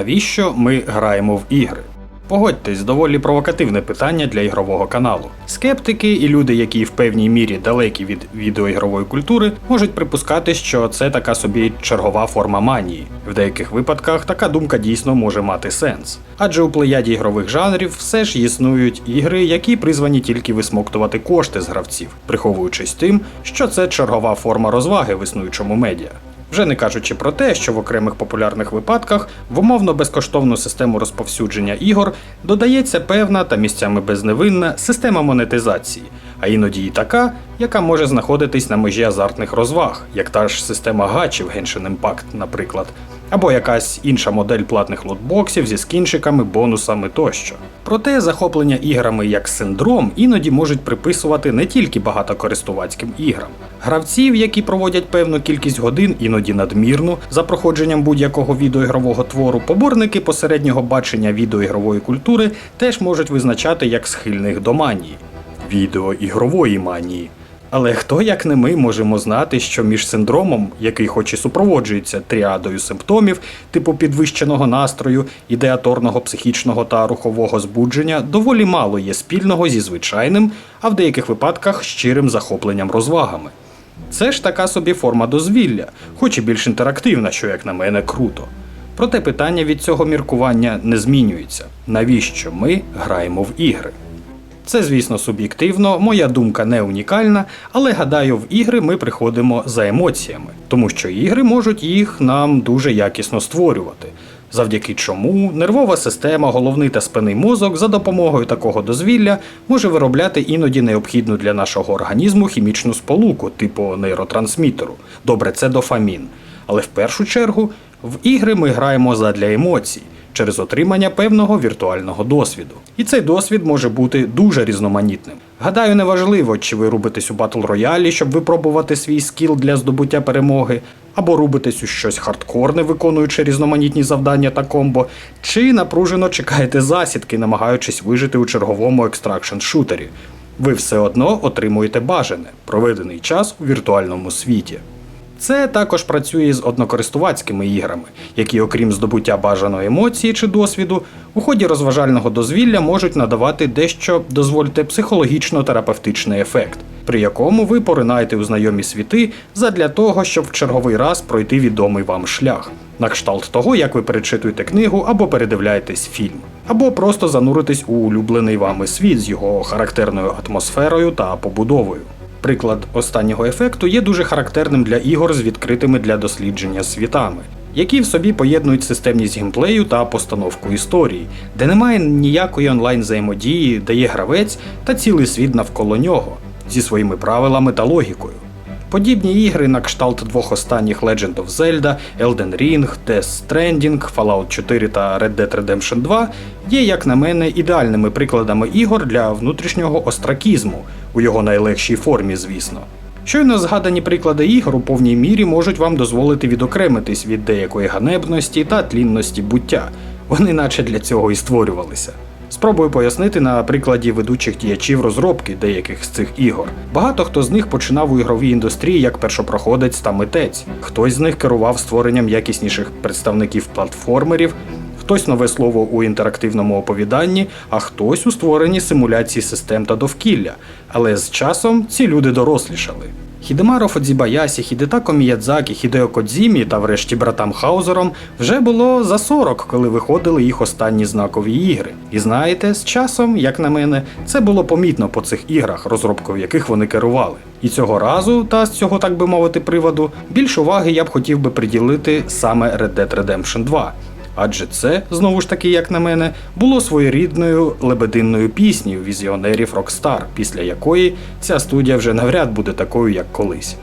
Навіщо ми граємо в ігри? Погодьтесь, доволі провокативне питання для ігрового каналу. Скептики і люди, які в певній мірі далекі від відеоігрової культури, можуть припускати, що це така собі чергова форма манії. В деяких випадках така думка дійсно може мати сенс. Адже у плеяді ігрових жанрів все ж існують ігри, які призвані тільки висмоктувати кошти з гравців, приховуючись тим, що це чергова форма розваги в існуючому медіа. Вже не кажучи про те, що в окремих популярних випадках в умовно безкоштовну систему розповсюдження ігор додається певна та місцями безневинна система монетизації, а іноді і така, яка може знаходитись на межі азартних розваг, як та ж система гачів Genshin Impact, наприклад, або якась інша модель платних лотбоксів зі скінчиками, бонусами тощо. Проте захоплення іграми як синдром іноді можуть приписувати не тільки багатокористувацьким іграм. Гравців, які проводять певну кількість годин, іноді надмірну, за проходженням будь-якого відеоігрового твору, поборники посереднього бачення відеоігрової культури теж можуть визначати як схильних до манії відеоігрової манії. Але хто як не ми можемо знати, що між синдромом, який хоч і супроводжується тріадою симптомів, типу підвищеного настрою, ідеаторного психічного та рухового збудження, доволі мало є спільного зі звичайним, а в деяких випадках щирим захопленням розвагами. Це ж така собі форма дозвілля, хоч і більш інтерактивна, що, як на мене, круто. Проте питання від цього міркування не змінюється. Навіщо ми граємо в ігри? Це, звісно, суб'єктивно, моя думка не унікальна, але гадаю, в ігри ми приходимо за емоціями, тому що ігри можуть їх нам дуже якісно створювати. Завдяки чому нервова система, головний та спинний мозок за допомогою такого дозвілля може виробляти іноді необхідну для нашого організму хімічну сполуку, типу нейротрансмітеру. Добре, це дофамін. Але в першу чергу в ігри ми граємо задля емоцій через отримання певного віртуального досвіду. І цей досвід може бути дуже різноманітним. Гадаю, неважливо, чи ви рубитесь у батл роялі, щоб випробувати свій скіл для здобуття перемоги, або рубитесь у щось хардкорне, виконуючи різноманітні завдання та комбо, чи напружено чекаєте засідки, намагаючись вижити у черговому екстракшн шутері. Ви все одно отримуєте бажане проведений час у віртуальному світі. Це також працює з однокористувацькими іграми, які, окрім здобуття бажаної емоції чи досвіду, у ході розважального дозвілля можуть надавати дещо, дозвольте, психологічно-терапевтичний ефект, при якому ви поринаєте у знайомі світи задля того, щоб в черговий раз пройти відомий вам шлях, на кшталт того, як ви перечитуєте книгу або передивляєтесь фільм, або просто зануритесь у улюблений вами світ з його характерною атмосферою та побудовою. Приклад останнього ефекту є дуже характерним для ігор з відкритими для дослідження світами, які в собі поєднують системність геймплею та постановку історії, де немає ніякої онлайн взаємодії, де є гравець та цілий світ навколо нього зі своїми правилами та логікою. Подібні ігри на кшталт двох останніх Legend of Zelda, Elden Ring, Death Stranding, Fallout 4 та Red Dead Redemption 2 є, як на мене, ідеальними прикладами ігор для внутрішнього остракізму, у його найлегшій формі, звісно. Щойно згадані приклади ігор у повній мірі можуть вам дозволити відокремитись від деякої ганебності та тлінності буття. Вони наче для цього і створювалися. Спробую пояснити на прикладі ведучих діячів розробки деяких з цих ігор. Багато хто з них починав у ігровій індустрії як першопроходець та митець. Хтось з них керував створенням якісніших представників платформерів, хтось нове слово у інтерактивному оповіданні, а хтось у створенні симуляцій систем та довкілля. Але з часом ці люди дорослішали. Хідемаро Фодзібаясі, Хідетако Міядзакі, Хідео Кодзімі та врешті братам Хаузером вже було за 40, коли виходили їх останні знакові ігри. І знаєте, з часом, як на мене, це було помітно по цих іграх, розробкою яких вони керували. І цього разу, та з цього так би мовити, приводу, більш уваги я б хотів би приділити саме Red Dead Redemption 2. Адже це, знову ж таки, як на мене, було своєрідною лебединною піснею візіонерів Rockstar, після якої ця студія вже навряд буде такою, як колись.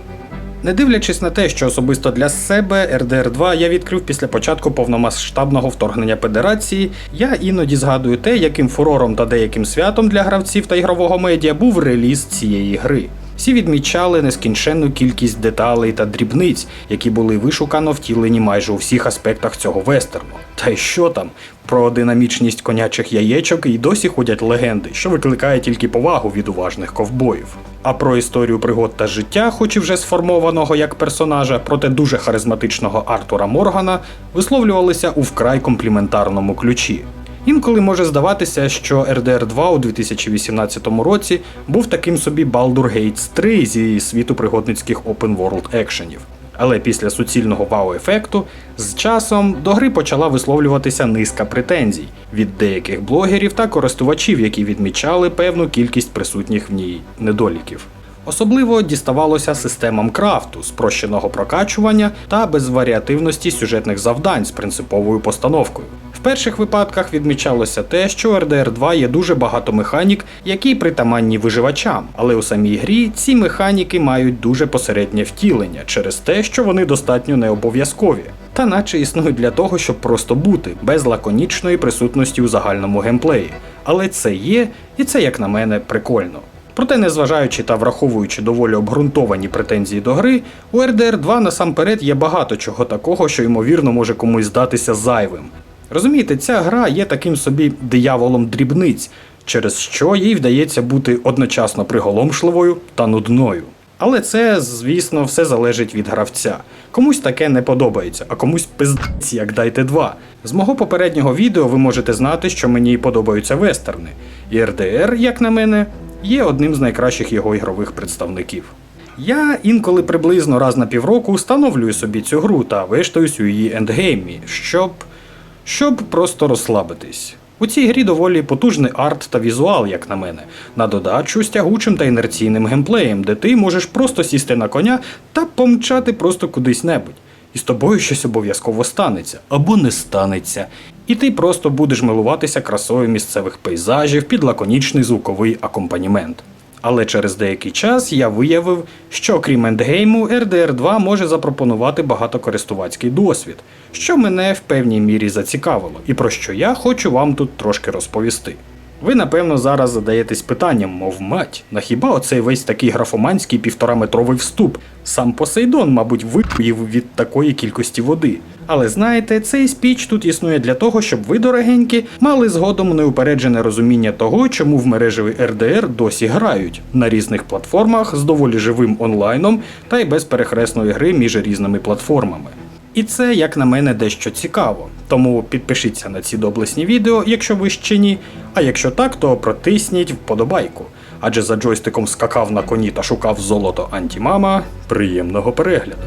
Не дивлячись на те, що особисто для себе RDR 2 я відкрив після початку повномасштабного вторгнення Федерації, я іноді згадую те, яким фурором та деяким святом для гравців та ігрового медіа був реліз цієї гри. Всі відмічали нескінченну кількість деталей та дрібниць, які були вишукано втілені майже у всіх аспектах цього вестерну. Та й що там? Про динамічність конячих яєчок і досі ходять легенди, що викликає тільки повагу від уважних ковбоїв. А про історію пригод та життя, хоч і вже сформованого як персонажа, проте дуже харизматичного Артура Моргана, висловлювалися у вкрай компліментарному ключі. Інколи може здаватися, що RDR 2 у 2018 році був таким собі Baldur Gates 3 зі світу пригодницьких open world екшенів. Але після суцільного вау-ефекту з часом до гри почала висловлюватися низка претензій від деяких блогерів та користувачів, які відмічали певну кількість присутніх в ній недоліків. Особливо діставалося системам крафту, спрощеного прокачування та безваріативності сюжетних завдань з принциповою постановкою. Перших випадках відмічалося те, що RDR 2 є дуже багато механік, які притаманні виживачам, але у самій грі ці механіки мають дуже посереднє втілення через те, що вони достатньо не обов'язкові, та наче існують для того, щоб просто бути, без лаконічної присутності у загальному геймплеї. Але це є, і це, як на мене, прикольно. Проте, незважаючи та враховуючи доволі обґрунтовані претензії до гри, у RDR 2 насамперед є багато чого такого, що ймовірно може комусь здатися зайвим. Розумієте, ця гра є таким собі дияволом дрібниць, через що їй вдається бути одночасно приголомшливою та нудною. Але це, звісно, все залежить від гравця. Комусь таке не подобається, а комусь пиздець, як дайте два. З мого попереднього відео ви можете знати, що мені подобаються вестерни, і RDR, як на мене, є одним з найкращих його ігрових представників. Я інколи приблизно раз на півроку встановлюю собі цю гру та виштаюсь у її ендгеймі, щоб. Щоб просто розслабитись. У цій грі доволі потужний арт та візуал, як на мене, на додачу з тягучим та інерційним геймплеєм, де ти можеш просто сісти на коня та помчати просто кудись небудь. І з тобою щось обов'язково станеться або не станеться. І ти просто будеш милуватися красою місцевих пейзажів під лаконічний звуковий акомпанімент. Але через деякий час я виявив, що крім ендгейму, RDR 2 може запропонувати багатокористувацький досвід, що мене в певній мірі зацікавило, і про що я хочу вам тут трошки розповісти. Ви, напевно, зараз задаєтесь питанням, мов мать, на хіба оцей весь такий графоманський півтораметровий вступ? Сам Посейдон, мабуть, вип'їв від такої кількості води. Але знаєте, цей спіч тут існує для того, щоб ви, дорогенькі, мали згодом неупереджене розуміння того, чому в мережевий RDR досі грають на різних платформах з доволі живим онлайном та й без перехресної гри між різними платформами. І це, як на мене, дещо цікаво. Тому підпишіться на ці доблесні відео, якщо ви ще ні. А якщо так, то протисніть вподобайку. Адже за джойстиком скакав на коні та шукав золото антімама. Приємного перегляду.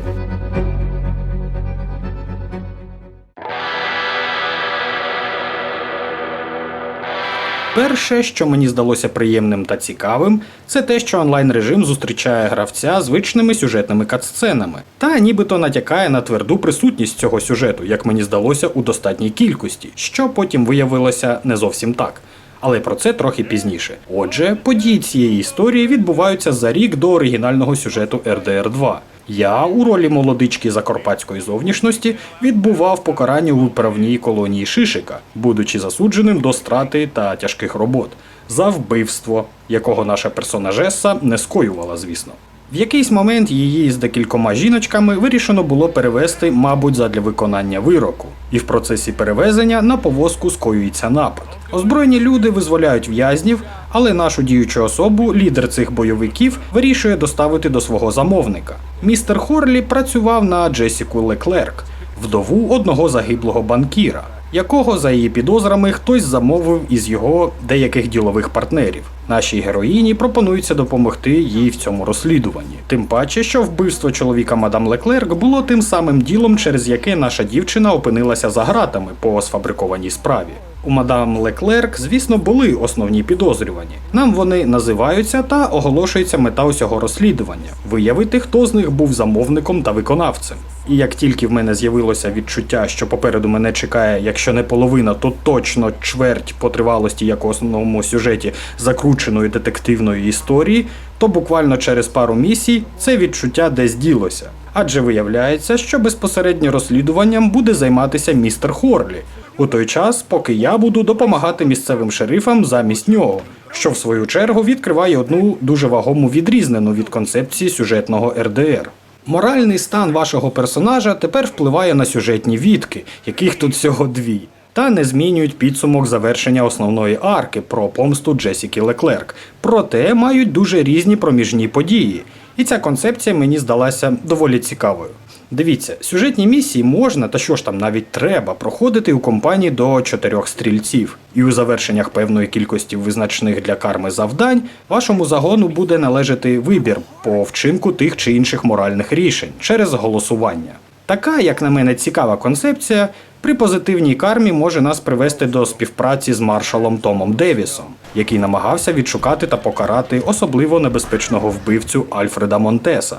Перше, що мені здалося приємним та цікавим, це те, що онлайн режим зустрічає гравця звичними сюжетними катсценами, та нібито натякає на тверду присутність цього сюжету, як мені здалося, у достатній кількості, що потім виявилося не зовсім так. Але про це трохи пізніше. Отже, події цієї історії відбуваються за рік до оригінального сюжету RDR 2. Я у ролі молодички закарпатської зовнішності відбував покарання у виправній колонії Шишика, будучи засудженим до страти та тяжких робот за вбивство, якого наша персонажеса не скоювала, звісно. В якийсь момент її з декількома жіночками вирішено було перевести, мабуть, задля виконання вироку, і в процесі перевезення на повозку скоюється напад. Озброєні люди визволяють в'язнів, але нашу діючу особу, лідер цих бойовиків, вирішує доставити до свого замовника. Містер Хорлі працював на Джесіку Леклерк, вдову одного загиблого банкіра, якого за її підозрами хтось замовив із його деяких ділових партнерів. Нашій героїні пропонується допомогти їй в цьому розслідуванні. Тим паче, що вбивство чоловіка мадам Леклерк було тим самим ділом, через яке наша дівчина опинилася за гратами по сфабрикованій справі. У мадам Леклерк, звісно, були основні підозрювані. Нам вони називаються та оголошується мета усього розслідування виявити, хто з них був замовником та виконавцем. І як тільки в мене з'явилося відчуття, що попереду мене чекає, якщо не половина, то точно чверть по тривалості, як у основному сюжеті закрученої детективної історії, то буквально через пару місій це відчуття десь ділося. Адже виявляється, що безпосередньо розслідуванням буде займатися містер Хорлі, у той час, поки я буду допомагати місцевим шерифам замість нього, що в свою чергу відкриває одну дуже вагому відрізнену від концепції сюжетного РДР. Моральний стан вашого персонажа тепер впливає на сюжетні відки, яких тут всього дві, та не змінюють підсумок завершення основної арки про помсту Джесіки Леклерк. Проте мають дуже різні проміжні події. І ця концепція мені здалася доволі цікавою. Дивіться, сюжетні місії можна та що ж там навіть треба проходити у компанії до чотирьох стрільців. І у завершеннях певної кількості визначних для карми завдань вашому загону буде належати вибір по вчинку тих чи інших моральних рішень через голосування. Така, як на мене, цікава концепція при позитивній кармі може нас привести до співпраці з маршалом Томом Девісом, який намагався відшукати та покарати особливо небезпечного вбивцю Альфреда Монтеса.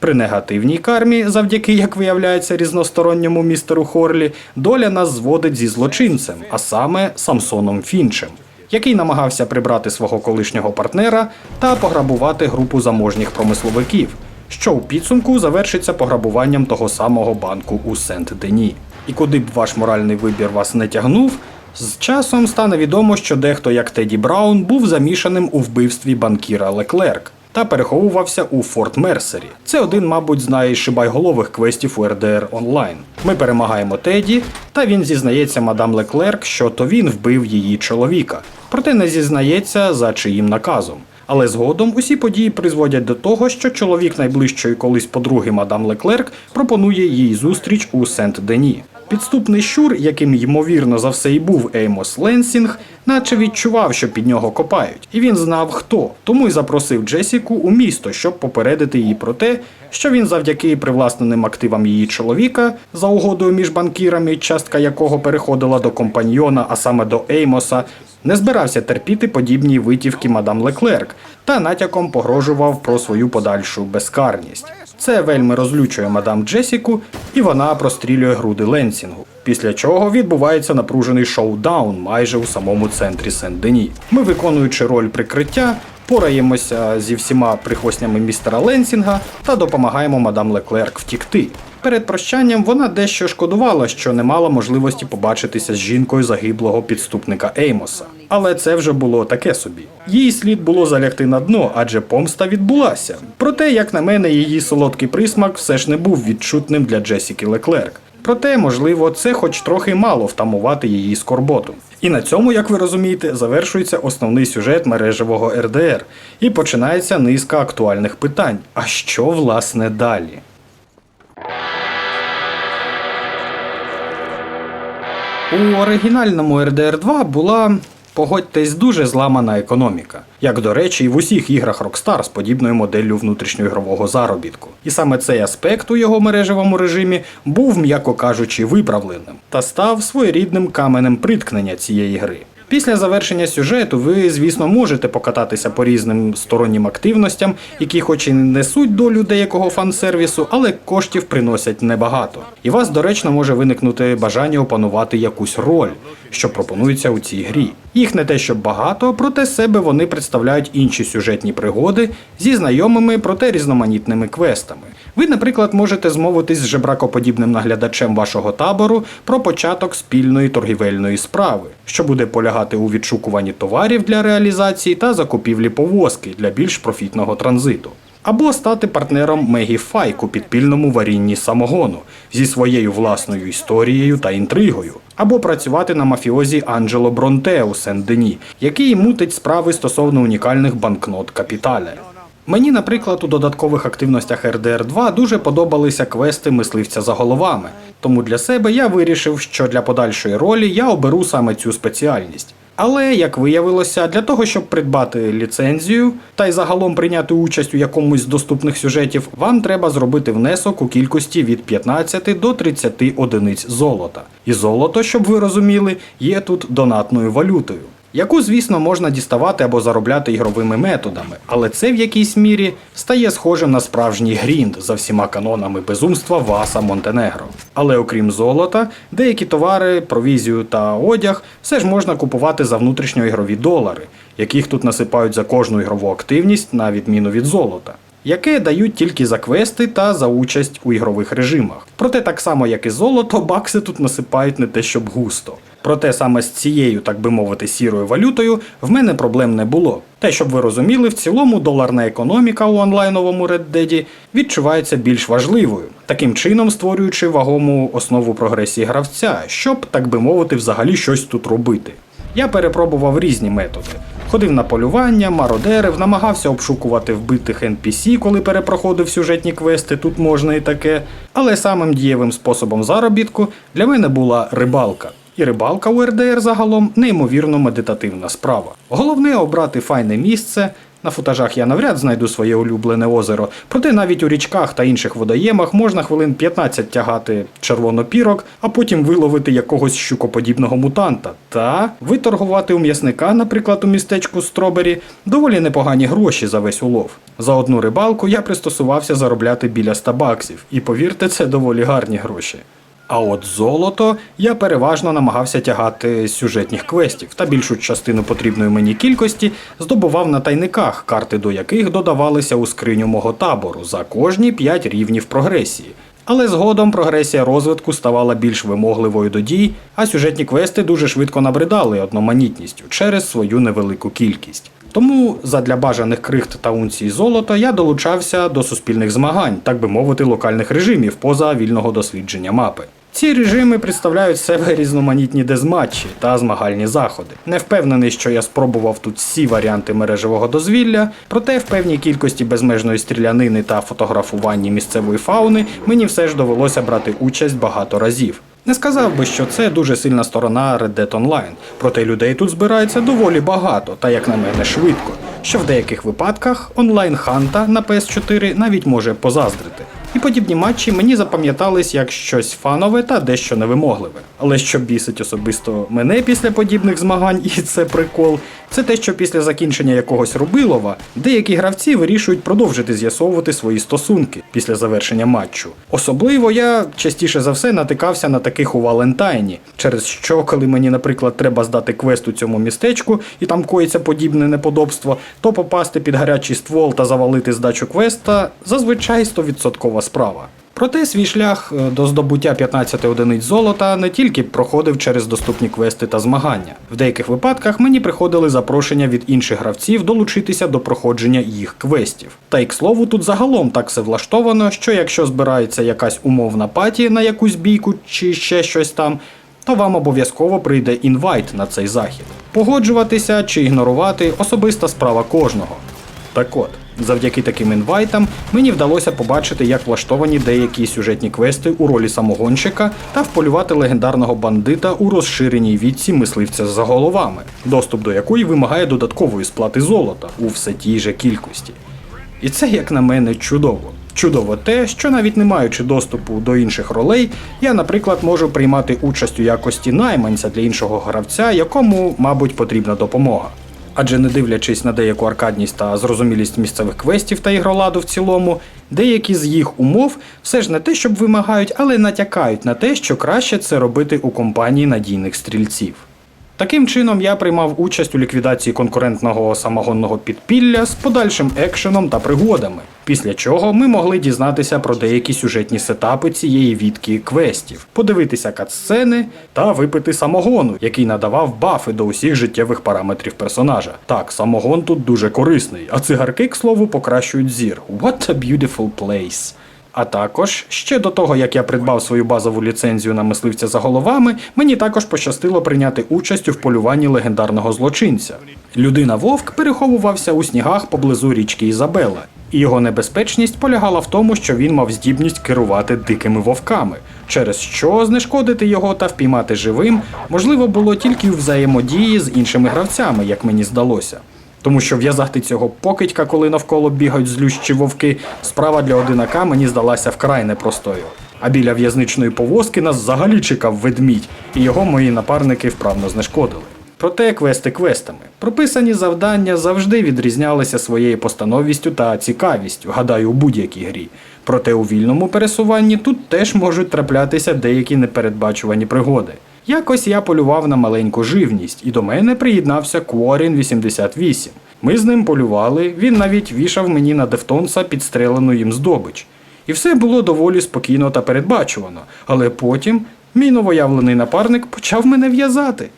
При негативній кармі, завдяки, як виявляється, різносторонньому містеру Хорлі, доля нас зводить зі злочинцем, а саме Самсоном Фінчем, який намагався прибрати свого колишнього партнера та пограбувати групу заможніх промисловиків, що у підсумку завершиться пограбуванням того самого банку у Сент-Дені. І куди б ваш моральний вибір вас не тягнув, з часом стане відомо, що дехто, як Теді Браун, був замішаним у вбивстві банкіра Леклерк та переховувався у Форт Мерсері. Це один, мабуть, з найшибайголових квестів у РДР онлайн. Ми перемагаємо Теді, та він зізнається мадам Леклерк, що то він вбив її чоловіка, проте не зізнається за чиїм наказом. Але згодом усі події призводять до того, що чоловік найближчої колись подруги мадам Леклерк пропонує їй зустріч у Сент-Дені. Підступний щур, яким ймовірно за все і був Еймос Ленсінг, наче відчував, що під нього копають, і він знав хто, тому й запросив Джесіку у місто, щоб попередити її про те, що він завдяки привласненим активам її чоловіка за угодою між банкірами, частка якого переходила до компаньйона, а саме до Еймоса, не збирався терпіти подібні витівки мадам Леклерк та натяком погрожував про свою подальшу безкарність. Це вельми розлючує мадам Джесіку, і вона прострілює груди Ленсінгу. Після чого відбувається напружений шоу-даун майже у самому центрі Сен-Дені. Ми, виконуючи роль прикриття, пораємося зі всіма прихвостнями містера Ленсінга та допомагаємо мадам Леклерк втікти. Перед прощанням вона дещо шкодувала, що не мала можливості побачитися з жінкою загиблого підступника Еймоса. Але це вже було таке собі. Їй слід було залягти на дно, адже помста відбулася. Проте, як на мене, її солодкий присмак все ж не був відчутним для Джесіки Леклерк. Проте, можливо, це хоч трохи мало втамувати її скорботу. І на цьому, як ви розумієте, завершується основний сюжет мережевого РДР, і починається низка актуальних питань. А що власне далі? У оригінальному RDR 2 була, погодьтесь, дуже зламана економіка, як до речі, і в усіх іграх Rockstar з подібною моделлю внутрішньоігрового заробітку. І саме цей аспект у його мережевому режимі був, м'яко кажучи, виправленим та став своєрідним каменем приткнення цієї гри. Після завершення сюжету ви, звісно, можете покататися по різним стороннім активностям, які хоч і не несуть долю деякого фан-сервісу, але коштів приносять небагато. І вас доречно може виникнути бажання опанувати якусь роль, що пропонується у цій грі. Їх не те, щоб багато, проте себе вони представляють інші сюжетні пригоди зі знайомими, проте різноманітними квестами. Ви, наприклад, можете змовитись з жебракоподібним наглядачем вашого табору про початок спільної торгівельної справи, що буде полягати у відшукуванні товарів для реалізації та закупівлі повозки для більш профітного транзиту. Або стати партнером Мегі Файк у підпільному варінні самогону зі своєю власною історією та інтригою, або працювати на мафіозі Анджело Бронте у Сен-Дені, який мутить справи стосовно унікальних банкнот Капіталя. Мені, наприклад, у додаткових активностях RDR 2 дуже подобалися квести мисливця за головами, тому для себе я вирішив, що для подальшої ролі я оберу саме цю спеціальність. Але, як виявилося, для того, щоб придбати ліцензію та й загалом прийняти участь у якомусь з доступних сюжетів, вам треба зробити внесок у кількості від 15 до 30 одиниць золота. І золото, щоб ви розуміли, є тут донатною валютою яку, звісно, можна діставати або заробляти ігровими методами, але це в якійсь мірі стає схожим на справжній грінд за всіма канонами безумства Васа Монтенегро. Але окрім золота, деякі товари, провізію та одяг все ж можна купувати за внутрішньоігрові долари, яких тут насипають за кожну ігрову активність, на відміну від золота. Яке дають тільки за квести та за участь у ігрових режимах. Проте так само, як і золото, бакси тут насипають не те щоб густо. Проте саме з цією, так би мовити, сірою валютою в мене проблем не було. Й щоб ви розуміли, в цілому доларна економіка у онлайновому Red Dead відчувається більш важливою, таким чином створюючи вагому основу прогресії гравця, щоб, так би мовити, взагалі щось тут робити. Я перепробував різні методи. Ходив на полювання, мародерив, намагався обшукувати вбитих NPC, коли перепроходив сюжетні квести, тут можна і таке. Але самим дієвим способом заробітку для мене була рибалка. І рибалка у РДР загалом неймовірно медитативна справа. Головне обрати файне місце. На футажах я навряд знайду своє улюблене озеро, проте навіть у річках та інших водоємах можна хвилин 15 тягати червонопірок, а потім виловити якогось щукоподібного мутанта та виторгувати у м'ясника, наприклад, у містечку Стробері, доволі непогані гроші за весь улов. За одну рибалку я пристосувався заробляти біля 100 баксів, і повірте, це доволі гарні гроші. А от золото я переважно намагався тягати з сюжетних квестів та більшу частину потрібної мені кількості здобував на тайниках, карти до яких додавалися у скриню мого табору за кожні 5 рівнів прогресії. Але згодом прогресія розвитку ставала більш вимогливою до дій, а сюжетні квести дуже швидко набридали одноманітністю через свою невелику кількість. Тому задля бажаних крихт та унцій золота я долучався до суспільних змагань, так би мовити, локальних режимів поза вільного дослідження мапи. Ці режими представляють себе різноманітні дезматчі та змагальні заходи. Не впевнений, що я спробував тут всі варіанти мережевого дозвілля, проте в певній кількості безмежної стрілянини та фотографуванні місцевої фауни мені все ж довелося брати участь багато разів. Не сказав би, що це дуже сильна сторона Red Dead Online, проте людей тут збирається доволі багато, та як на мене швидко, що в деяких випадках онлайн-ханта на PS4 навіть може позаздрити. І подібні матчі мені запам'ятались як щось фанове та дещо невимогливе. Але що бісить особисто мене після подібних змагань, і це прикол, це те, що після закінчення якогось рубилова деякі гравці вирішують продовжити з'ясовувати свої стосунки після завершення матчу. Особливо я частіше за все натикався на таких у Валентайні, через що, коли мені, наприклад, треба здати квест у цьому містечку, і там коїться подібне неподобство, то попасти під гарячий ствол та завалити здачу квеста зазвичай 100% справа. Проте свій шлях е, до здобуття 15 одиниць золота не тільки проходив через доступні квести та змагання. В деяких випадках мені приходили запрошення від інших гравців долучитися до проходження їх квестів. Та й к слову, тут загалом так все влаштовано, що якщо збирається якась умовна паті на якусь бійку чи ще щось там, то вам обов'язково прийде інвайт на цей захід. Погоджуватися чи ігнорувати особиста справа кожного. Так от, завдяки таким інвайтам мені вдалося побачити, як влаштовані деякі сюжетні квести у ролі самогонщика та вполювати легендарного бандита у розширеній віці мисливця за головами, доступ до якої вимагає додаткової сплати золота у все тій же кількості. І це, як на мене, чудово. Чудово те, що навіть не маючи доступу до інших ролей, я, наприклад, можу приймати участь у якості найманця для іншого гравця, якому, мабуть, потрібна допомога. Адже не дивлячись на деяку аркадність та зрозумілість місцевих квестів та ігроладу в цілому, деякі з їх умов все ж не те, щоб вимагають, але натякають на те, що краще це робити у компанії надійних стрільців. Таким чином я приймав участь у ліквідації конкурентного самогонного підпілля з подальшим екшеном та пригодами, після чого ми могли дізнатися про деякі сюжетні сетапи цієї відки квестів, подивитися катсцени та випити самогону, який надавав бафи до усіх життєвих параметрів персонажа. Так, самогон тут дуже корисний, а цигарки, к слову, покращують зір. What a beautiful place! А також ще до того, як я придбав свою базову ліцензію на мисливця за головами, мені також пощастило прийняти участь у вполюванні легендарного злочинця. Людина Вовк переховувався у снігах поблизу річки Ізабела, і його небезпечність полягала в тому, що він мав здібність керувати дикими вовками, через що знешкодити його та впіймати живим можливо було тільки у взаємодії з іншими гравцями, як мені здалося. Тому що в'язати цього покидька, коли навколо бігають злющі вовки, справа для одинака мені здалася вкрай непростою. А біля в'язничної повозки нас взагалі чекав ведмідь, і його мої напарники вправно знешкодили. Проте квести квестами. Прописані завдання завжди відрізнялися своєю постановістю та цікавістю, гадаю, у будь-якій грі. Проте у вільному пересуванні тут теж можуть траплятися деякі непередбачувані пригоди. Якось я полював на маленьку живність, і до мене приєднався Кворін 88. Ми з ним полювали, він навіть вішав мені на Дефтонса підстрелену їм здобич. І все було доволі спокійно та передбачувано, але потім мій новоявлений напарник почав мене в'язати.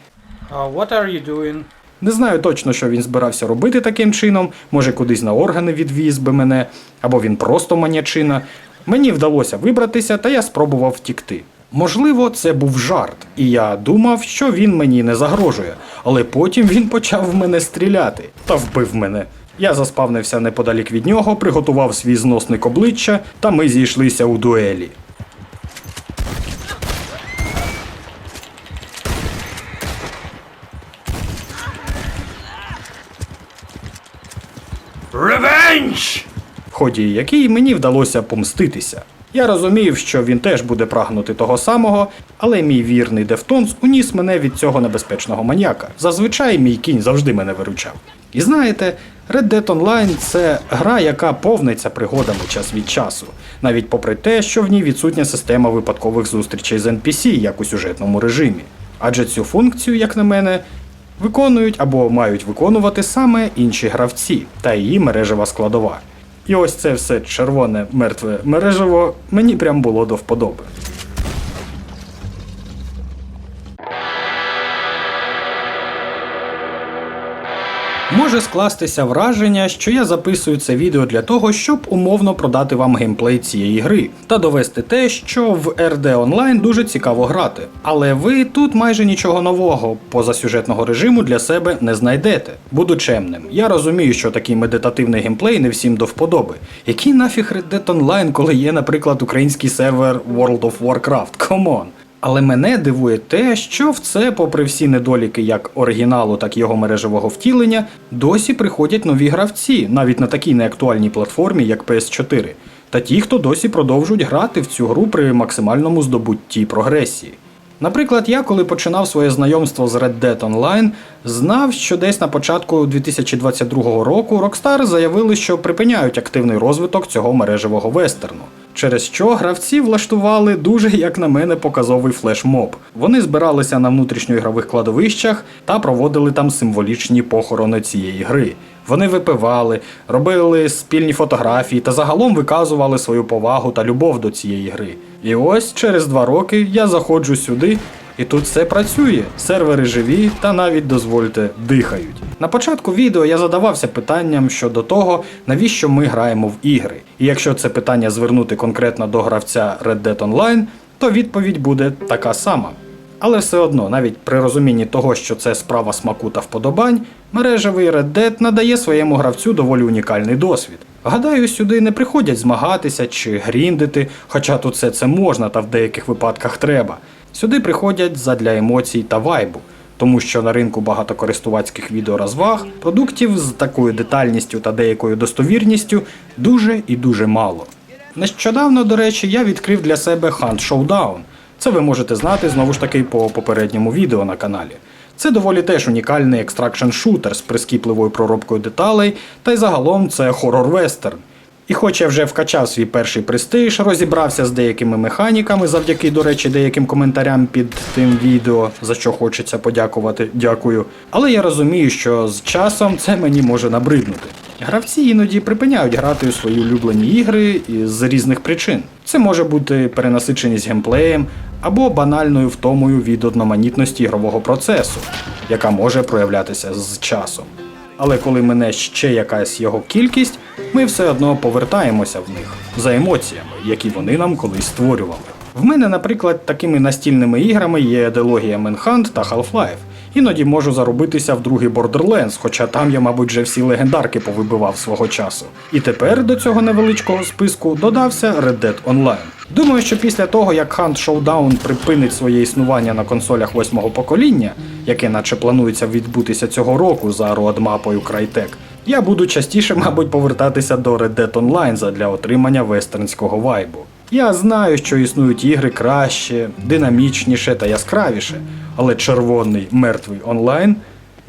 Uh, what are you doing? Не знаю точно, що він збирався робити таким чином, може кудись на органи відвіз би мене, або він просто манячина. Мені вдалося вибратися, та я спробував втікти. Можливо, це був жарт, і я думав, що він мені не загрожує, але потім він почав в мене стріляти та вбив мене. Я заспавнився неподалік від нього, приготував свій зносник обличчя, та ми зійшлися у дуелі. Ревенж! В ході якій мені вдалося помститися. Я розумів, що він теж буде прагнути того самого, але мій вірний Дефтонс уніс мене від цього небезпечного маньяка. Зазвичай мій кінь завжди мене виручав. І знаєте, Red Dead Online це гра, яка повниться пригодами час від часу, навіть попри те, що в ній відсутня система випадкових зустрічей з NPC, як у сюжетному режимі. Адже цю функцію, як на мене, виконують або мають виконувати саме інші гравці та її мережева складова. І ось це все червоне мертве мережево мені прям було до вподоби. Може скластися враження, що я записую це відео для того, щоб умовно продати вам геймплей цієї гри та довести те, що в RD Online дуже цікаво грати. Але ви тут майже нічого нового позасюжетного режиму для себе не знайдете. Буду чемним. Я розумію, що такий медитативний геймплей не всім до вподоби. Який нафіг Red Dead Online, коли є, наприклад, український сервер World of Warcraft? Камон! Але мене дивує те, що в це, попри всі недоліки як оригіналу, так і його мережевого втілення, досі приходять нові гравці, навіть на такій неактуальній платформі, як PS4, та ті, хто досі продовжують грати в цю гру при максимальному здобутті прогресії. Наприклад, я, коли починав своє знайомство з Red Dead Online, знав, що десь на початку 2022 року Rockstar заявили, що припиняють активний розвиток цього мережевого вестерну. Через що гравці влаштували дуже, як на мене, показовий флешмоб. Вони збиралися на внутрішньоігрових кладовищах та проводили там символічні похорони цієї гри. Вони випивали, робили спільні фотографії та загалом виказували свою повагу та любов до цієї гри. І ось через два роки я заходжу сюди, і тут все працює. Сервери живі та навіть дозвольте дихають. На початку відео я задавався питанням щодо того, навіщо ми граємо в ігри. І якщо це питання звернути конкретно до гравця Red Dead Online, то відповідь буде така сама. Але все одно, навіть при розумінні того, що це справа смаку та вподобань, мережевий Red Dead надає своєму гравцю доволі унікальний досвід. Гадаю, сюди не приходять змагатися чи гріндити, хоча тут все це можна та в деяких випадках треба. Сюди приходять задля емоцій та вайбу, тому що на ринку багатокористувацьких відеорозваг продуктів з такою детальністю та деякою достовірністю дуже і дуже мало. Нещодавно, до речі, я відкрив для себе Hunt Showdown. Це ви можете знати знову ж таки по попередньому відео на каналі. Це доволі теж унікальний екстракшн шутер з прискіпливою проробкою деталей, та й загалом це хорор вестерн. І хоч я вже вкачав свій перший престиж, розібрався з деякими механіками завдяки, до речі, деяким коментарям під тим відео, за що хочеться подякувати, дякую. Але я розумію, що з часом це мені може набриднути. Гравці іноді припиняють грати у свої улюблені ігри з різних причин. Це може бути перенасиченість геймплеєм або банальною втомою від одноманітності ігрового процесу, яка може проявлятися з часом. Але коли мене ще якась його кількість, ми все одно повертаємося в них за емоціями, які вони нам колись створювали. В мене, наприклад, такими настільними іграми є Делогія Manhunt та Half-Life. Іноді можу заробитися в другий Borderlands, хоча там я, мабуть, вже всі легендарки повибивав свого часу. І тепер до цього невеличкого списку додався Red Dead Online. Думаю, що після того, як Hunt Showdown припинить своє існування на консолях восьмого покоління, яке наче планується відбутися цього року за роадмапою Crytek, я буду частіше, мабуть, повертатися до Red Dead Online задля отримання вестернського вайбу. Я знаю, що існують ігри краще, динамічніше та яскравіше, але червоний мертвий онлайн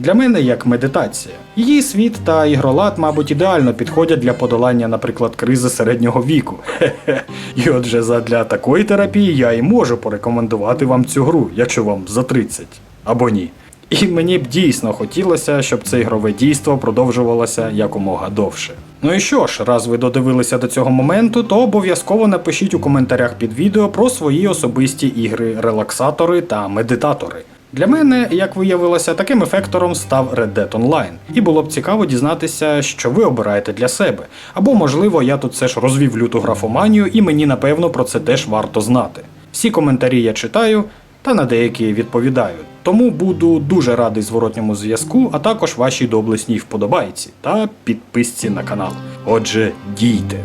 для мене як медитація. Її світ та ігролад, мабуть, ідеально підходять для подолання, наприклад, кризи середнього віку. Хе-хе. І отже, задля такої терапії я і можу порекомендувати вам цю гру, якщо вам за 30. Або ні. І мені б дійсно хотілося, щоб це ігрове дійство продовжувалося якомога довше. Ну і що ж, раз ви додивилися до цього моменту, то обов'язково напишіть у коментарях під відео про свої особисті ігри, релаксатори та медитатори. Для мене, як виявилося, таким ефектором став Red Dead Online, і було б цікаво дізнатися, що ви обираєте для себе. Або, можливо, я тут все ж розвів люту графоманію, і мені напевно про це теж варто знати. Всі коментарі я читаю та на деякі відповідаю. Тому буду дуже радий зворотньому зв'язку, а також вашій доблесній вподобайці та підписці на канал. Отже, дійте.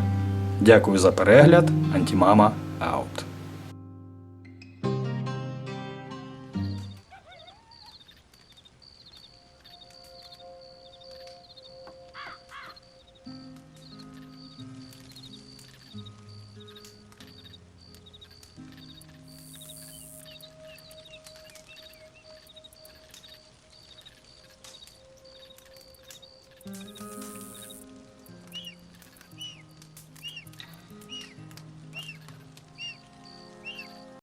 Дякую за перегляд. Антімама аут.